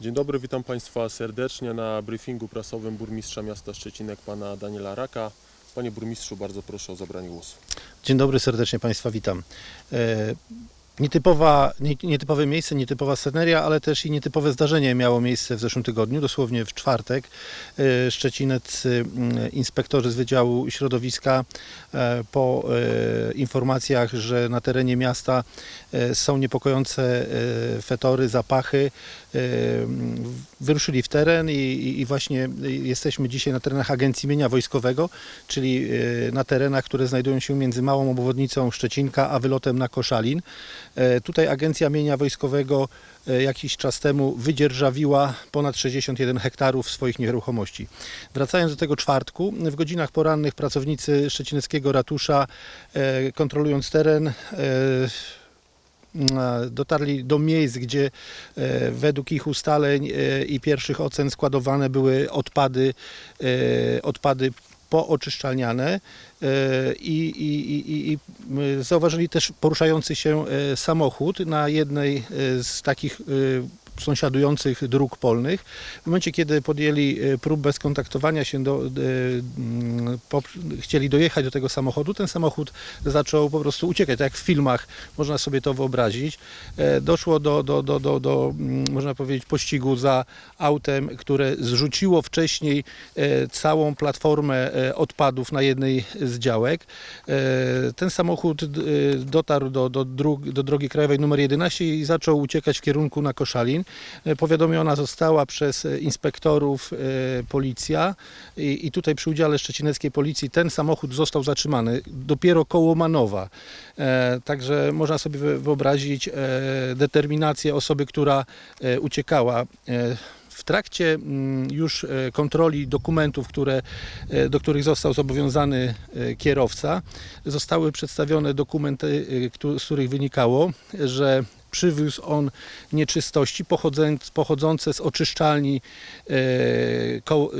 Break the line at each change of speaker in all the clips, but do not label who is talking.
Dzień dobry, witam Państwa serdecznie na briefingu prasowym burmistrza miasta Szczecinek, pana Daniela Raka. Panie burmistrzu, bardzo proszę o zabranie głosu.
Dzień dobry, serdecznie Państwa witam. Nietypowa, nie- nietypowe miejsce, nietypowa sceneria, ale też i nietypowe zdarzenie miało miejsce w zeszłym tygodniu, dosłownie w czwartek. E, Szczecineccy mm, inspektorzy z Wydziału Środowiska e, po e, informacjach, że na terenie miasta są niepokojące fetory, zapachy, wyruszyli w teren i, właśnie jesteśmy dzisiaj na terenach Agencji Mienia Wojskowego, czyli na terenach, które znajdują się między małą obwodnicą Szczecinka a wylotem na Koszalin. E, Tutaj Agencja Mienia Wojskowego e, jakiś czas temu wydzierżawiła ponad 61 hektarów swoich nieruchomości. Wracając do tego czwartku, w godzinach porannych pracownicy szczecineckiego ratusza, e, kontrolując teren, dotarli do miejsc, gdzie według ich ustaleń i pierwszych ocen składowane były odpady, odpady pooczyszczalniane e, i, i, i, i- zauważyli też poruszający się e, samochód na jednej e, z takich sąsiadujących dróg polnych. W momencie, kiedy podjęli e, próbę skontaktowania się, do, e, mm, po, chcieli dojechać do tego samochodu, ten samochód zaczął po prostu uciekać, tak jak w filmach można sobie to wyobrazić. E, Doszło do, do, do, do, do mm, można powiedzieć, pościgu za autem, które zrzuciło wcześniej całą platformę odpadów na jednej z działek. Ten samochód dotarł do, do, dróg, do drogi krajowej numer 11 i zaczął uciekać w kierunku na Koszalin. E, Powiadomiona została przez e, inspektorów e, policja i, i tutaj przy udziale szczecineckiej policji ten samochód został zatrzymany dopiero koło Manowa. Także można sobie wy- wyobrazić determinację osoby, która uciekała. W trakcie mm, już kontroli dokumentów, które, do których został zobowiązany kierowca, zostały przedstawione dokumenty, z których wynikało, że przywiózł on nieczystości pochodzące z oczyszczalni e, koło, e,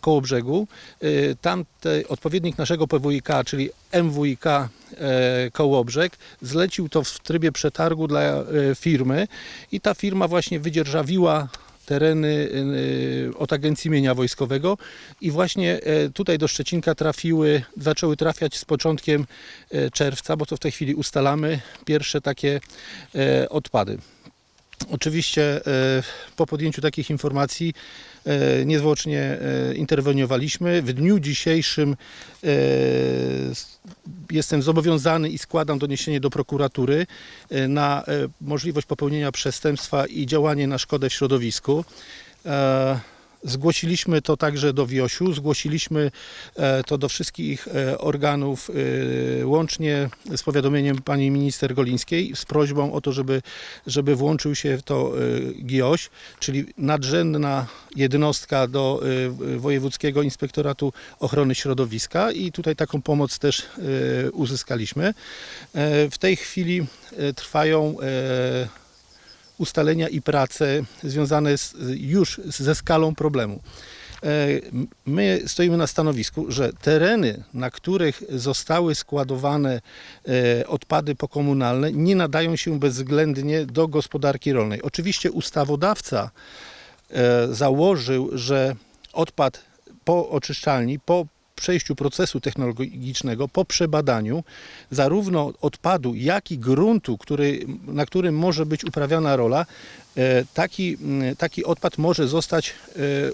koło brzegu. E, Tamte odpowiednik naszego PWiK, czyli MWiK Kołobrzeg, zlecił to w trybie przetargu dla firmy i ta firma właśnie wydzierżawiła tereny e, od Agencji Mienia Wojskowego i właśnie e, tutaj do Szczecinka trafiły, zaczęły trafiać z początkiem e, czerwca, bo to w tej chwili ustalamy, pierwsze takie e, odpady. Oczywiście e, po podjęciu takich informacji e, niezwłocznie e, interweniowaliśmy. W dniu dzisiejszym jestem zobowiązany i składam doniesienie do prokuratury na możliwość popełnienia przestępstwa i działanie na szkodę w środowisku. Zgłosiliśmy to także do WIOŚ-u, zgłosiliśmy e, to do wszystkich e, organów, e, łącznie z powiadomieniem pani minister Golińskiej, z prośbą o to, żeby, żeby włączył się w to GIOŚ, czyli nadrzędna jednostka do Wojewódzkiego Inspektoratu Ochrony Środowiska i tutaj taką pomoc też uzyskaliśmy. W tej chwili trwają ustalenia i prace związane z, już ze skalą problemu. E, My stoimy na stanowisku, że tereny, na których zostały składowane e, odpady pokomunalne, nie nadają się bezwzględnie do gospodarki rolnej. Oczywiście ustawodawca e, założył, że odpad po oczyszczalni, po przejściu procesu technologicznego, po przebadaniu zarówno odpadu, jak i gruntu, który, na którym może być uprawiana rola, e, taki, taki odpad może zostać e, e,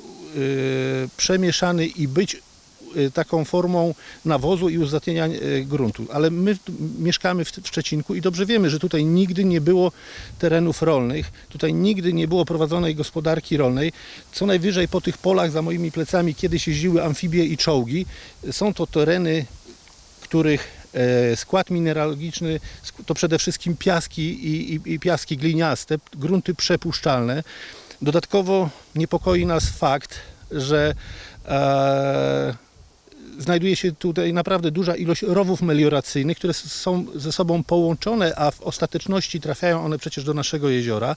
przemieszany i być taką formą nawozu i uzdatnienia e, gruntu. Ale my mieszkamy w Szczecinku i dobrze wiemy, że tutaj nigdy nie było terenów rolnych, tutaj nigdy nie było prowadzonej gospodarki rolnej. Co najwyżej po tych polach za moimi plecami kiedyś jeździły amfibie i czołgi. Są to tereny, których e, skład mineralogiczny to przede wszystkim piaski i, i, i piaski gliniaste, grunty przepuszczalne. Dodatkowo niepokoi nas fakt, że e, znajduje się tutaj naprawdę duża ilość rowów melioracyjnych, które są ze sobą połączone, a w ostateczności trafiają one przecież do naszego jeziora.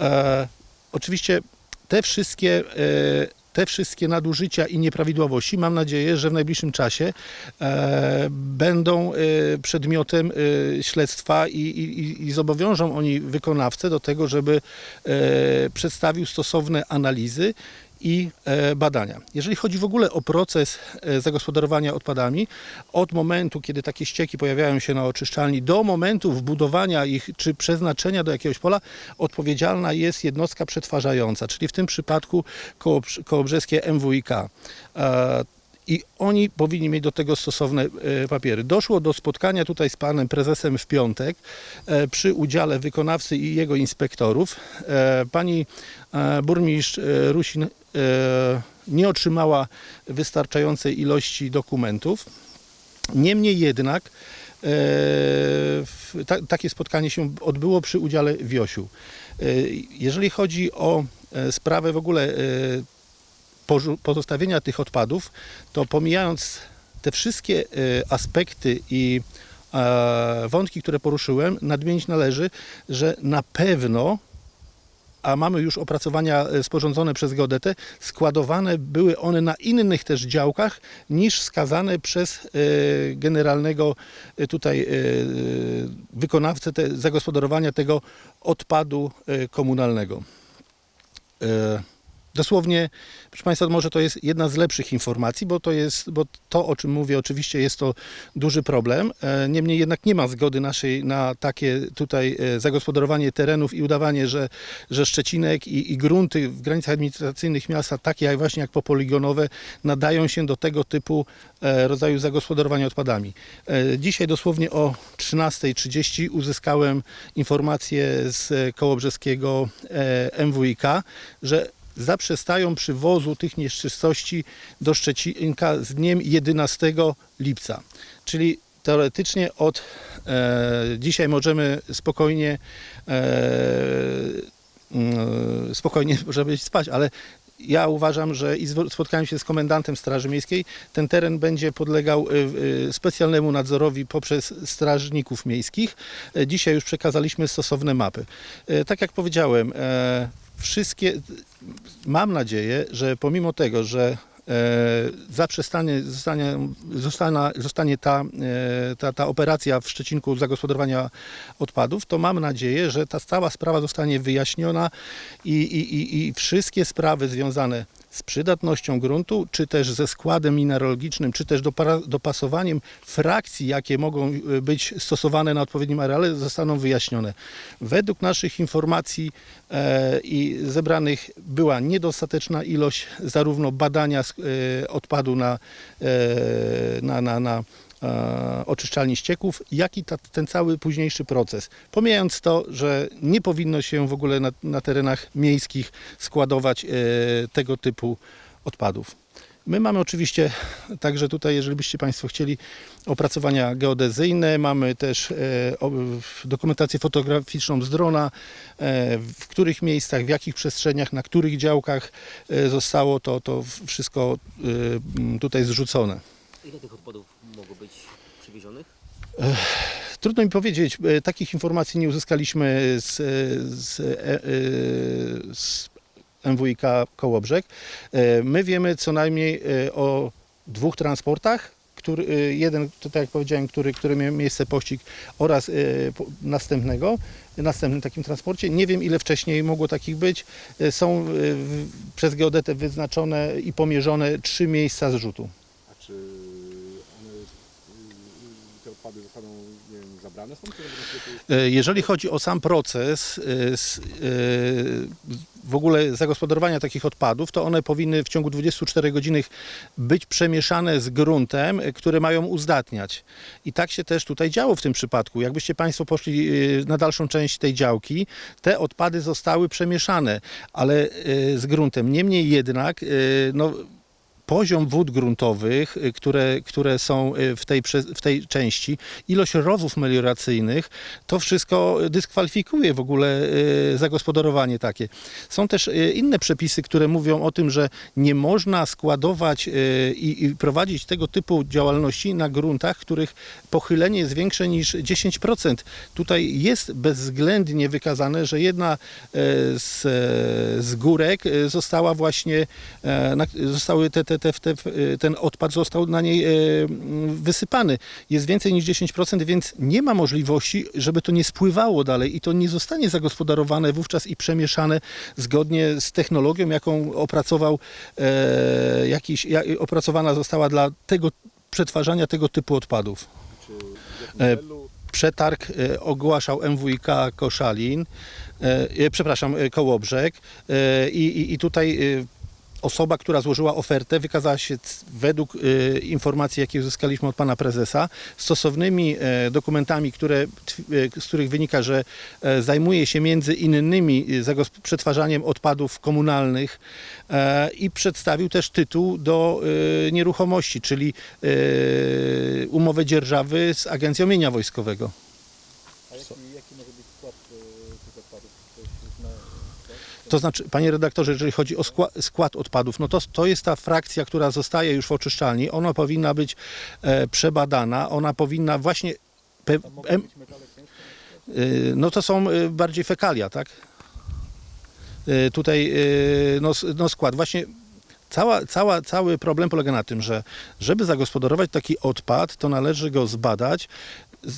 E, oczywiście te wszystkie, e, te wszystkie nadużycia i nieprawidłowości mam nadzieję, że w najbliższym czasie e, będą e, przedmiotem e, śledztwa i, i- i zobowiążą oni wykonawcę do tego, żeby e, przedstawił stosowne analizy i e, badania. Jeżeli chodzi w ogóle o proces e, zagospodarowania odpadami, od momentu, kiedy takie ścieki pojawiają się na oczyszczalni, do momentu wbudowania ich czy przeznaczenia do jakiegoś pola, odpowiedzialna jest jednostka przetwarzająca, czyli w tym przypadku koło, kołobrzeskie MWIK. I oni powinni mieć do tego stosowne e, papiery. Doszło do spotkania tutaj z panem prezesem w piątek e, przy udziale wykonawcy i jego inspektorów. E, Pani burmistrz Rusin nie otrzymała wystarczającej ilości dokumentów. Niemniej jednak takie spotkanie się odbyło przy udziale Wiosiu. Jeżeli chodzi o sprawę w ogóle pozostawienia tych odpadów, to pomijając te wszystkie e, aspekty i e, wątki, które poruszyłem, nadmienić należy, że na pewno a mamy już opracowania e, sporządzone przez geodetę, składowane były one na innych też działkach niż wskazane przez generalnego tutaj wykonawcę te, zagospodarowania tego odpadu komunalnego. Dosłownie, proszę Państwa, może to jest jedna z lepszych informacji, bo to jest, bo to, o czym mówię, oczywiście jest to duży problem. E, Niemniej jednak nie ma zgody naszej na takie tutaj e, zagospodarowanie terenów i udawanie, że, że Szczecinek i, i grunty w granicach administracyjnych miasta, takie jak właśnie jak popoligonowe, nadają się do tego typu e, rodzaju zagospodarowania odpadami. Dzisiaj dosłownie o 13.30 uzyskałem informację z kołobrzeskiego MWiK, że zaprzestają przywozu tych nieszczystości do Szczecinka z dniem 11 lipca. Czyli teoretycznie od e, dzisiaj możemy spokojnie e, mm, spokojnie iść spać, ale ja uważam, że i spotkałem się z komendantem Straży Miejskiej, ten teren będzie podlegał y, y, specjalnemu nadzorowi poprzez strażników miejskich. E, Dzisiaj już przekazaliśmy stosowne mapy. E, Tak jak powiedziałem, e, wszystkie, mam nadzieję, że pomimo tego, że e, zaprzestanie, zostanie, zostana, zostanie ta, e, ta, ta operacja w Szczecinku zagospodarowania odpadów, to mam nadzieję, że ta cała sprawa zostanie wyjaśniona i, i, i, i wszystkie sprawy związane z przydatnością gruntu, czy też ze składem mineralogicznym, czy też dopasowaniem frakcji, jakie mogą y, być stosowane na odpowiednim areale, zostaną wyjaśnione. Według naszych informacji e, i zebranych była niedostateczna ilość zarówno badania e, odpadu na, e, na, na, na oczyszczalni ścieków, jak i ta, ten cały późniejszy proces. Pomijając to, że nie powinno się w ogóle na, na terenach miejskich składować e, tego typu odpadów. My mamy oczywiście także tutaj, jeżeli byście Państwo chcieli, opracowania geodezyjne, mamy też e, o- dokumentację fotograficzną z drona, e, w których miejscach, w jakich przestrzeniach, na których działkach e, zostało to, to wszystko e, tutaj zrzucone.
Ile tych odpadów mogło być przywiezionych?
Trudno mi powiedzieć, e, takich informacji nie uzyskaliśmy z, z, e, e, z MWiK Kołobrzeg. E, My wiemy co najmniej e, o dwóch transportach, który, e, jeden, to tak jak powiedziałem, który, który miał miejsce pościg oraz e, po- następnego, następnym takim transporcie. Nie wiem ile wcześniej mogło takich być. E, Są e, w- przez geodetę wyznaczone i pomierzone trzy miejsca zrzutu.
A czy y, odpady zostaną nie wiem, zabrane? Czy
E, Jeżeli chodzi o sam proces e, e, w ogóle zagospodarowania takich odpadów, to one powinny w ciągu 24 godzin być przemieszane z gruntem, e, które mają uzdatniać. I tak się też tutaj działo w tym przypadku. Jakbyście Państwo poszli na dalszą część tej działki, te odpady zostały przemieszane, ale z gruntem. Niemniej jednak, no, poziom wód gruntowych, y, które, które są y, w tej, w tej części, ilość rowów melioracyjnych, to wszystko dyskwalifikuje w ogóle y, zagospodarowanie takie. Są też inne przepisy, które mówią o tym, że nie można składować i, i prowadzić tego typu działalności na gruntach, których pochylenie jest większe niż 10%. Tutaj jest bezwzględnie wykazane, że jedna z, z górek została właśnie, zostały te, te, te, te, ten odpad został na niej e, m, wysypany. Jest więcej niż 10%, więc nie ma możliwości, żeby to nie spływało dalej i to nie zostanie zagospodarowane wówczas i przemieszane zgodnie z technologią, jaką opracował e, jakiś, ja, opracowana została dla tego przetwarzania tego typu odpadów. E, Przetarg e, ogłaszał MWiK Koszalin, przepraszam, Kołobrzeg i, i, i tutaj osoba, która złożyła ofertę wykazała się według e, informacji, jakie uzyskaliśmy od pana prezesa, stosownymi e, dokumentami, które, e, z których wynika, że e, zajmuje się między innymi przetwarzaniem odpadów komunalnych e, i przedstawił też tytuł do e, nieruchomości, czyli e, umowę dzierżawy z Agencją Mienia Wojskowego.
A jaki, jaki może być skład e, tych odpadów? Ktoś zna skład?
To znaczy, panie redaktorze, jeżeli chodzi o skład, skład odpadów, no to, to jest ta frakcja, która zostaje już w oczyszczalni. Ona powinna być e, przebadana, ona powinna właśnie. Pe, em, y, no to są y, bardziej fekalia, tak? Y, tutaj y, no, no skład. Właśnie cała, cała, cały problem polega na tym, że żeby zagospodarować taki odpad, to należy go zbadać.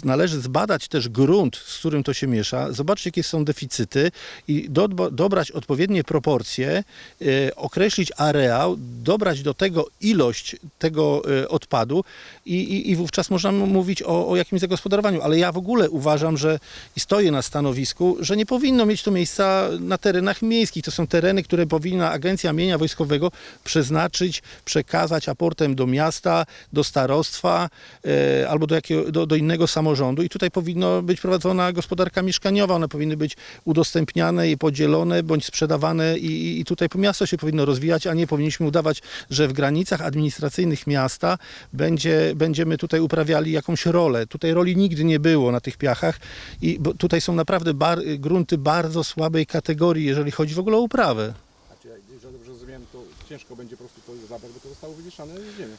Należy zbadać też grunt, z którym to się miesza, zobaczyć jakie są deficyty i dodba- dobrać odpowiednie proporcje, y, określić areał, dobrać do tego ilość tego y, odpadu i, i, i wówczas można mówić o, o jakimś zagospodarowaniu. Ale ja w ogóle uważam, że i stoję na stanowisku, że nie powinno mieć to miejsca na terenach miejskich. To są tereny, które powinna Agencja Mienia Wojskowego przeznaczyć, przekazać aportem do miasta, do starostwa e, albo do, jakiego, do, do innego samorządu. I tutaj powinno być prowadzona gospodarka mieszkaniowa. One powinny być udostępniane i podzielone bądź sprzedawane i, i tutaj miasto się powinno rozwijać, a nie powinniśmy udawać, że w granicach administracyjnych miasta będzie, będziemy tutaj uprawiali jakąś rolę. Tutaj roli nigdy nie było na tych piachach i tutaj są naprawdę bar, grunty bardzo słabej kategorii, jeżeli chodzi w ogóle o uprawę.
A czy ja, dobrze rozumiem, to ciężko będzie po prostu to zabrać, bo to zostało wywieszane z ziemi.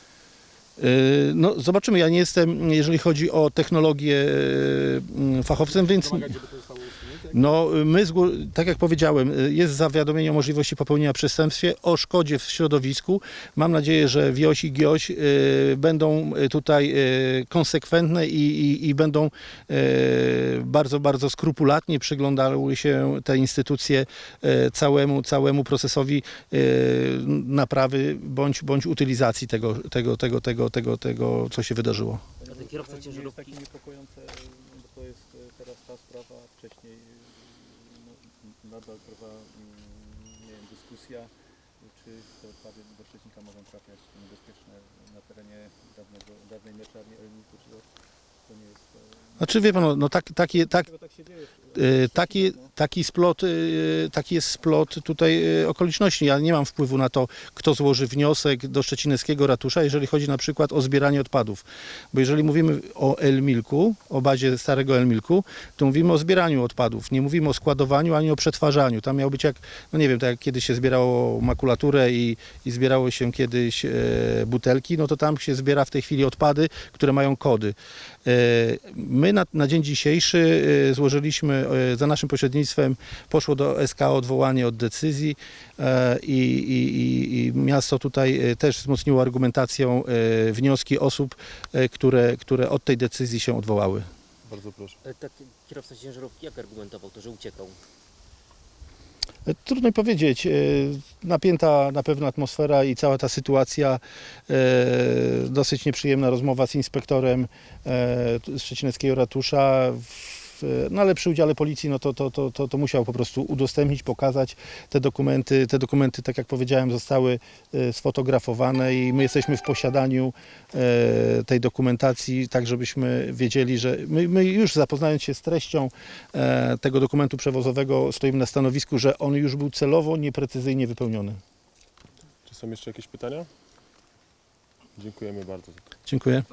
Yy, No, zobaczymy. Ja nie jestem, jeżeli chodzi o technologię, yy, fachowcem, więc. No, my, tak jak powiedziałem, y, jest zawiadomienie o możliwości popełnienia przestępstwie, o szkodzie w środowisku. Mam nadzieję, że WIOŚ i GIOŚ y, będą y, tutaj y, konsekwentne i, i, i będą y, bardzo, bardzo skrupulatnie przyglądały się te instytucje y, całemu, całemu procesowi y, naprawy bądź, bądź utylizacji tego, tego, tego, tego, tego, tego, co się wydarzyło.
A ten kierowca ciężarówki,
to jest e, teraz ta sprawa, wcześniej e, no, nadal trwa mm, nie wiem, dyskusja, czy te odpady do Szczecinka mogą trafiać niebezpieczne na terenie dawnego, dawnej meczarni rolników, czy to, to nie jest... e,
Znaczy wie pan, no, no tak, takie, tak,
Dlaczego tak się dzieje?
Y, Taki,
no?
taki, splot, y, taki jest splot tutaj y, okoliczności. Ja nie mam wpływu na to, kto złoży wniosek do szczecineckiego ratusza, jeżeli chodzi na przykład o zbieranie odpadów. Bo jeżeli mówimy o Elmilku, o bazie starego Elmilku, to mówimy o zbieraniu odpadów. Nie mówimy o składowaniu ani o przetwarzaniu. Tam miał być jak, no nie wiem, tak jak kiedyś się zbierało makulaturę i, i zbierało się kiedyś e, butelki, no to tam się zbiera w tej chwili odpady, które mają kody. My na, na dzień dzisiejszy e, złożyliśmy, e, za naszym pośrednictwem poszło do SK odwołanie od decyzji e, i, i, i, i miasto tutaj też wzmocniło argumentacją wnioski osób, które, które od tej decyzji się odwołały.
Bardzo proszę.
e, taki kierowca ciężarówki jak argumentował to, że uciekał?
Trudno powiedzieć. e, Napięta na pewno atmosfera i cała ta sytuacja, e, dosyć nieprzyjemna rozmowa z inspektorem e, t- Szczecineckiego Ratusza. No ale przy udziale policji no to, to, to, to, to musiał po prostu udostępnić, pokazać te dokumenty. Te dokumenty, tak jak powiedziałem, zostały e, sfotografowane i my jesteśmy w posiadaniu e, tej dokumentacji, tak żebyśmy wiedzieli, że my, my już zapoznając się z treścią e, tego dokumentu przewozowego stoimy na stanowisku, że on już był celowo nieprecyzyjnie wypełniony.
Czy są jeszcze jakieś pytania? Dziękujemy bardzo.
Dziękuję.